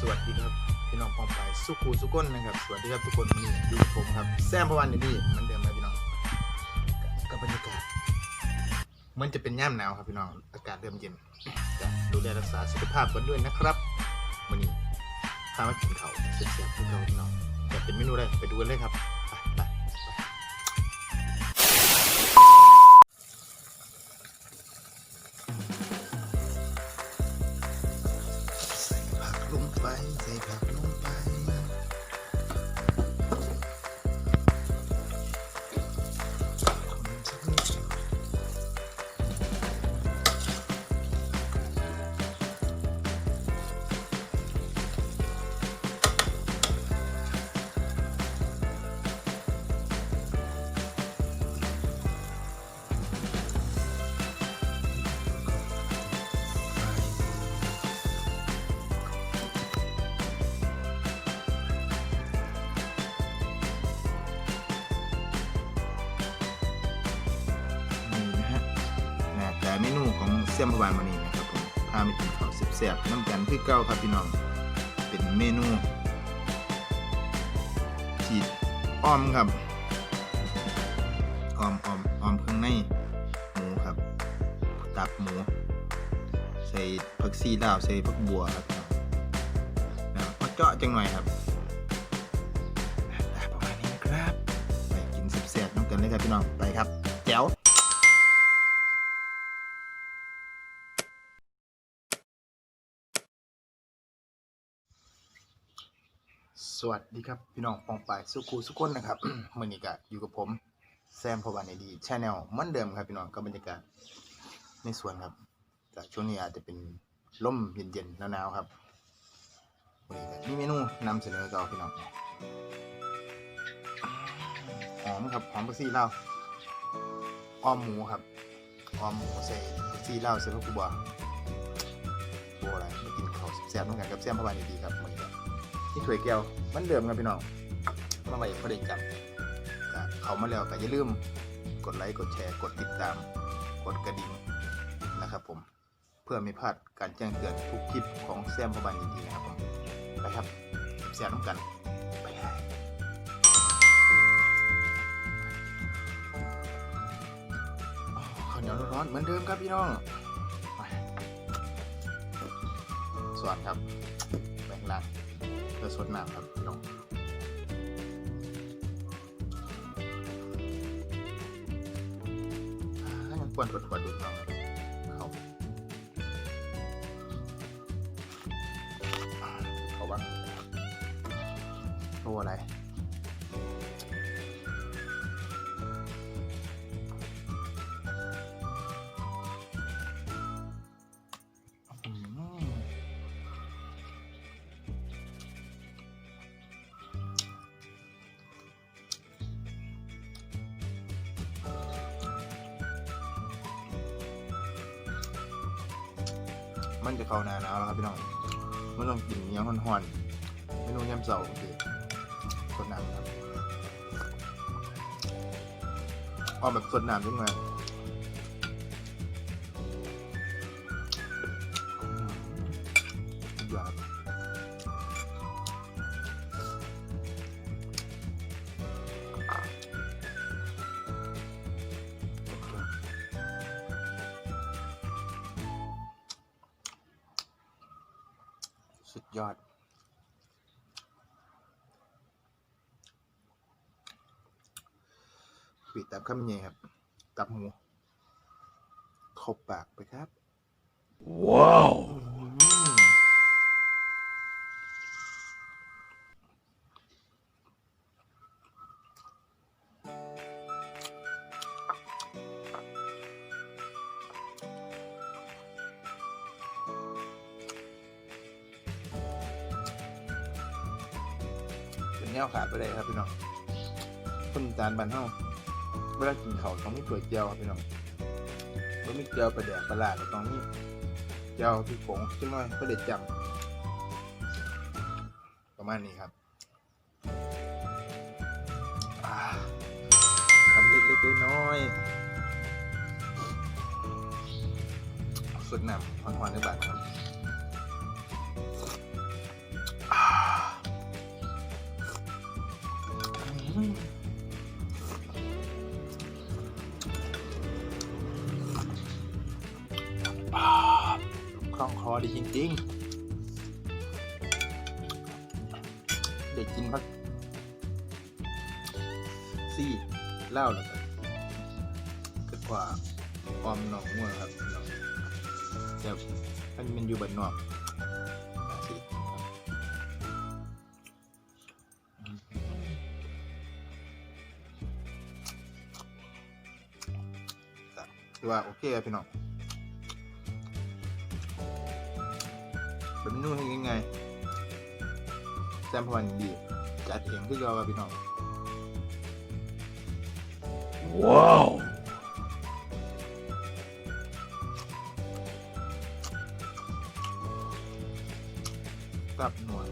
สวัสดีครับพี่น้องปองไปสุขูสุก้นนะครับสวัสดีครับทุกคนนี่ดูผมครับแซมพวันนี่เหมือนเดิมนะพี่น้องกับบรรยากาศมันจะเป็นย่ามหนาวครับพี่น้องอากาศเริ่มเย็นจะดูแลรักษาสุขภาพกันด้วยนะครับวันนี้พามากินเขาเสียบๆพวกเราพี่น้องจะเป็นเมนูอะไรไปดูกันเลยครับ นูของเสี่ยมพวานวันนี้นะครับผมพาไปกินข้าวแซ่บๆน้ำกันคือเก้าครับพี่น้อง เป็นเมนูจีดอ้อมครับอ้อมอ้อมอ้อมเครื่องในหมูครับ ตับหมู ใส่ผักซีลาวใส่ผักบัวครับพี่น้องนะมาเจาะจังหน่อยครับประมาณนี้นะครับ ไปกินแซ่บๆน้ำกันเลยครับพี่น้องไปครับ สวัสดีครับ พี่น้องปองปายสุขูสุกคนนะครับ มื่อนี้ก็อยู่กับผมแซมพวันในดีชแนลเหมือนเดิมครับพี่น้องกับบรรยากาศในสวนครับแต่ช่วงนี้อาจจะเป็นลมเย็นๆหนาวๆครับวันนี้มีเมนูนำเสนอต่อพี่น้องหอมครับหอมผักชีเล่าอ้อมหมูครับอ้อมหมูใส่ผักชีเล่าใส่ผักกูบัวบัวอะไรมากินข้าวแซ่บๆร่วมกันกับแซมพวันในดีครับมื่อนี้ ก็ที่ถ้วยแก้วเหมันเดิมครับพี่น้องมาไว้พอได้จำก็เขามาแล้วก็อย่าลืมกดไลค์กดแชร์กดติดตาม กดกระดิ่งนะครับผมเพื่อไม่พลาดการแจ้งเตือนทุกคลิปของแซมพบันยินดีนะครับผมไปครับแซมน้ำกันไปครับอ๋อข้าวเหนียวร้อนๆเหมือนเดิมครับพี่น้องไปส่วนครับแบ่งล่าง สดน้ำครับพี่น้องอ่ายังควรตรวจตรวจดูน้องเขาเขาบ้างตัวอะไร มันจะเข้าหนาหนาวแล้วครับพี่น้องมันต้องกินยังห่อนๆเมนูยำเสาโอเคสดน้ำครับเอาแบบสดน้ำใช่ไหม สุดยอดปิดตับข้ามเยครับ ตับหมูเข้าปากไปครับ ว้าว วขาดไปเลยครับพี่น้องคนจานบันเฮาเวลากินเขาต้องมีก๋วยเจียวครับพี่น้องต้องมีเจียวประเดี๋ยวประหลาดต้องมีเจียวที่ผงขึ้นมาเพื่อเด็ดจำประมาณนี้ครับอ่าคำเล็กๆน้อยๆสุดหนำหวานๆในบาทครับ ดีจริงๆ เด็กกินพักซี่เล้าแล้วก็ก็กว่าออมหนองงัวครับแต่มันมันอยู่บนนอกว่าโอเคพี่น้อง เป็นเมนูที่ง่ายๆแซมพวันดี จัดเองคือเราครับพี่น้อง Wow. กลับหนวด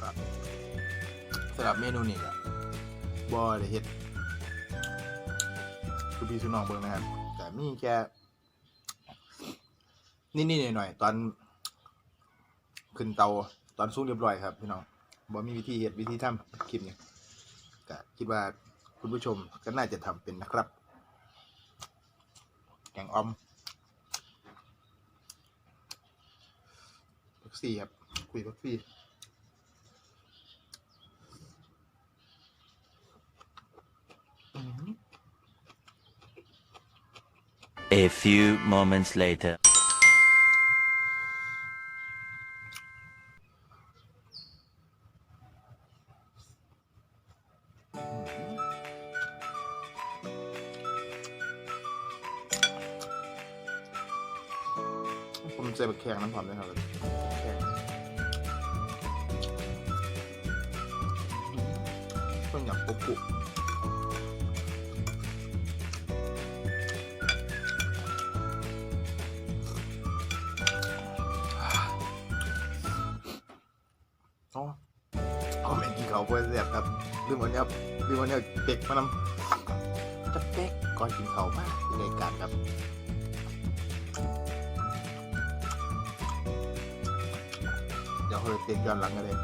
ครับสำหรับเมนูนี้ก็บอได้เฮ็ดคือ พี่สุน้องเบิ่งนะครับแต่มีแค่นิดๆหน่อยๆตอน ขึ้นเตาตอนสุกเรียบร้อยครับพี่น้องบ่มีวิธีเฮ็ดวิธีทำคลิปนี้ก็คิดว่าคุณผู้ชมก็น่าจะทำเป็นนะครับแกงออมพักซี่ครับคุยพักซี่อื้อหือ A few moments later. ผมใส่บักแข็งน้ำหอมด้วยครับแข็งต้นหยับกุ๊กกุ๊กอ๋ กินเวเพื่อเสียบครับลืมวันนี้ลืมวันนี้เป็กมานำจะเป๊กก่อนกินเขามากในราการครับเดี๋ยวเขาเลยเตียนย้อนหลังกันเลย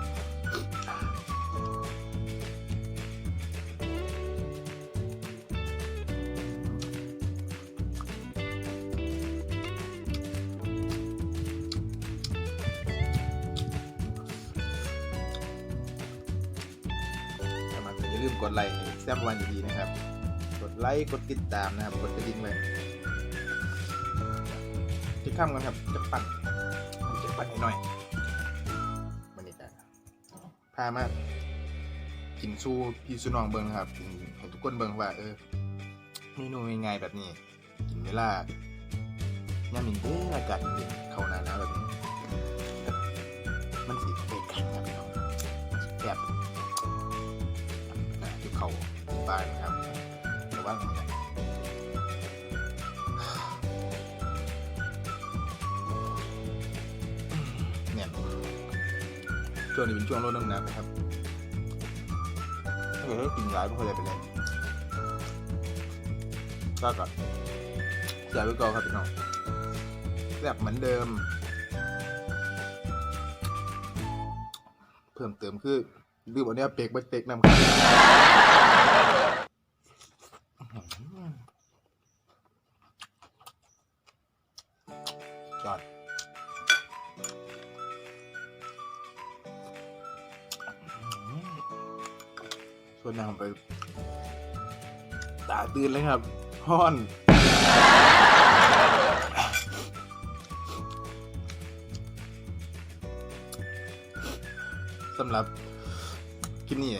กดไลค์ให้แซมวันดีๆนะครับ กดไลค์กดติดตามนะครับ กดกระดิ่งไว้จะข้ามกันครับจะปั่นจะปั่นให้หน่อยมันนี่กันพามากินสู้พี่สู้น้องเบิงนะครับกินให้ทุกคนเบิงว่าเออเมนูง่ายๆแบบนี้ กินเวลาย่ามินเด้ออากาศเย็นเข้าหน้าหนาวแบบนี้ บานนะครับระวังนะเนี่ยช่วงนี้เป็นช่วงลดน้ำหนักนะครับถ้าเกิดว่ากินหลายไม่ค่อยได้ไปเลยก็ก่อนจ่ายไว้ก่อนครับพี่น้องแบบเหมือนเดิม เพิ่มเติมคือลืมอันเนี้ยเปกบัเป็กนำครับ จอดส่วนนางไป ตาตื่นเลยครับห้อน สำหรับคลิปนี้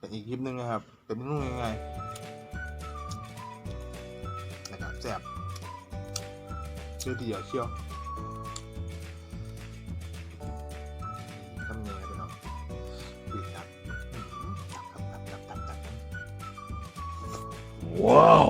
เป็นอีกคลิปหนึ่งนะครับ เป็นเมนูง่ายๆนะครับแซ่บเชื่อทีเดียวเชี่ยวทำยังไงพี่น้องปิดครับว้าว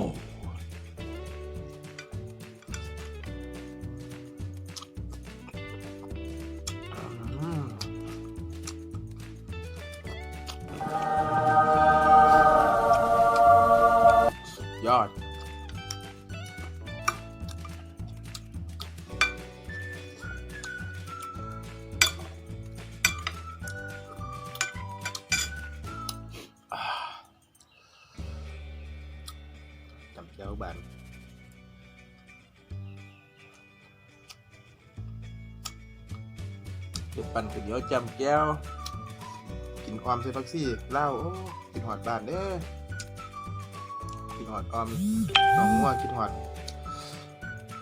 บานเด็ดปั่นข้าวเหนียวจำแก้ว กินออมใส่ฟักซี่เหล้าโอ้กินหอดบ้านเด้อกินหอดออมหนองงัวกินหอด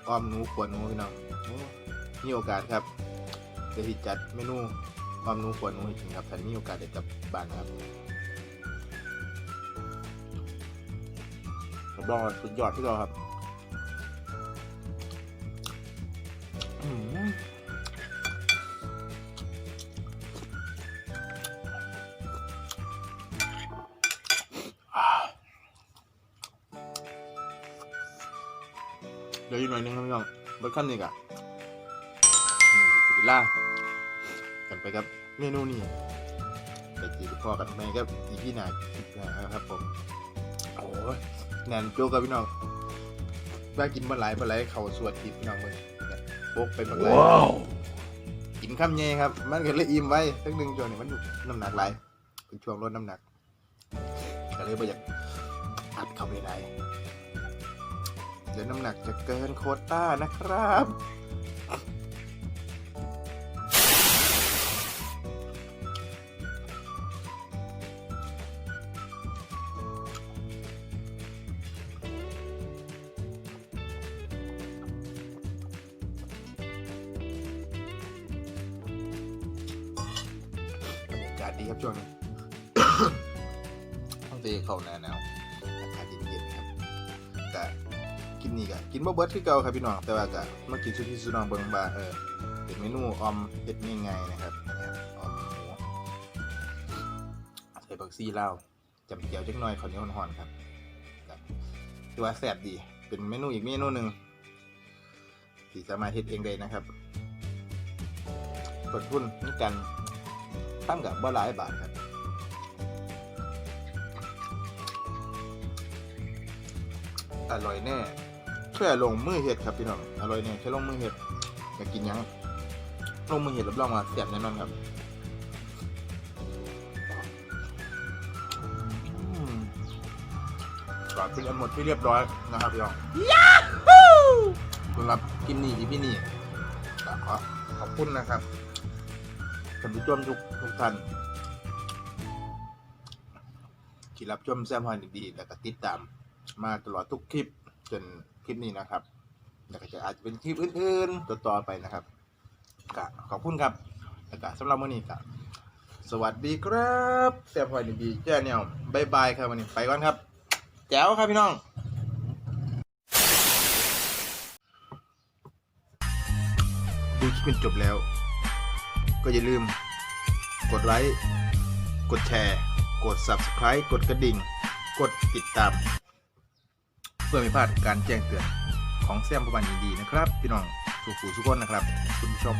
ออมหนูขวดหนูพี่น้องมีโอกาสครับจะที่จัดเมนูออมหนูขวดหนูให้กินครับถ้ามีโอกาสได้กลับบ้านครับ รับรองว่าสุดยอดที่เราครับอืมเดี๋ยวอีกหน่อยนึงครับพี่น้องเบคอนนี่กะนี่สิบิล่ากันไปครับเมนูนี้ไปจีบพ่อกันแม่ครับอีพี่หนาอีกแล้วครับผม โอ้ยแน่นโจกครับพี่น้องว่ากินมาหลายมาหลายเขาสวดทิพพี่น้องเลยเนี่ยโบกไปหมดเลย Wow. กินข้ามเย่ครับ มันก็เลยอิ่มไว้สักหนึ่งช่วงนี้มันอยู่น้ำหนักหลายเป็นช่วงลดน้ำหนักก็เลยไม่อยากอัดเข้าไปได้เดี๋ยวน้ำหนักจะเกินโควต้านะครับ กินนี่ก็กินบ่เบิดคือเก่าครับพี่น้องแต่ว่าก็มากินสุดที่สุน้องเบิ่งว่าเออเป็นเมนูออมเฮ็ดง่ายๆนะครับเนี่ยออมหมูใส่บักซี่ลาวจำเจียวจักหน่อยข้าวเหนียวห่อนๆครับก็ถือว่าแซ่บดี เป็นเมนูอีกเมนูหนึ่งที่สามารถเฮ็ดเองได้นะครับต้นทุนในการตั้งกับบ่หลายบาทครับอร่อยแน่ แค่ลงมือเห็ดครับพี่น้องอร่อยแน่แค่ลงมือเห็ดอยากกินหยังลงมือเห็ดรับรองว่าแซ่บแน่นอนครับอืมก่อนเป็นอันหมดที่เรียบร้อยนะครับพี่น้องยาฮูสำหรับกินนี่อีพี่นี่ก็ขอขอบคุณนะครับท่านผู้ชมทุกทุกท่านที่รับชมแซมฮอนดีๆแล้วก็ติดตามมาตลอดทุกคลิปจนค ลิปนี้นะครับแล้วก็จะอาจจะเป็นคลิปอื่นๆต่อๆไปนะครับก็ขอบคุณครับแล้วก็สำหรับวันนี้ก็สวัสดีครับแซมฮอนดีๆแจ้แนวบายบายครับวันนี้ไปก่อนครับ แจ๋วครับพี่น้องดูคลิปจนจบแล้ว ก็อย่าลืม กดไลค์ กดแชร์ กด Subscribe กดกระดิ่ง กดติดตาม เพื่อไม่พลาดการแจ้งเตือนของแซมประมาณดีๆนะครับ พี่น้องสุขูสุกคนนะครับ คุณผู้ชม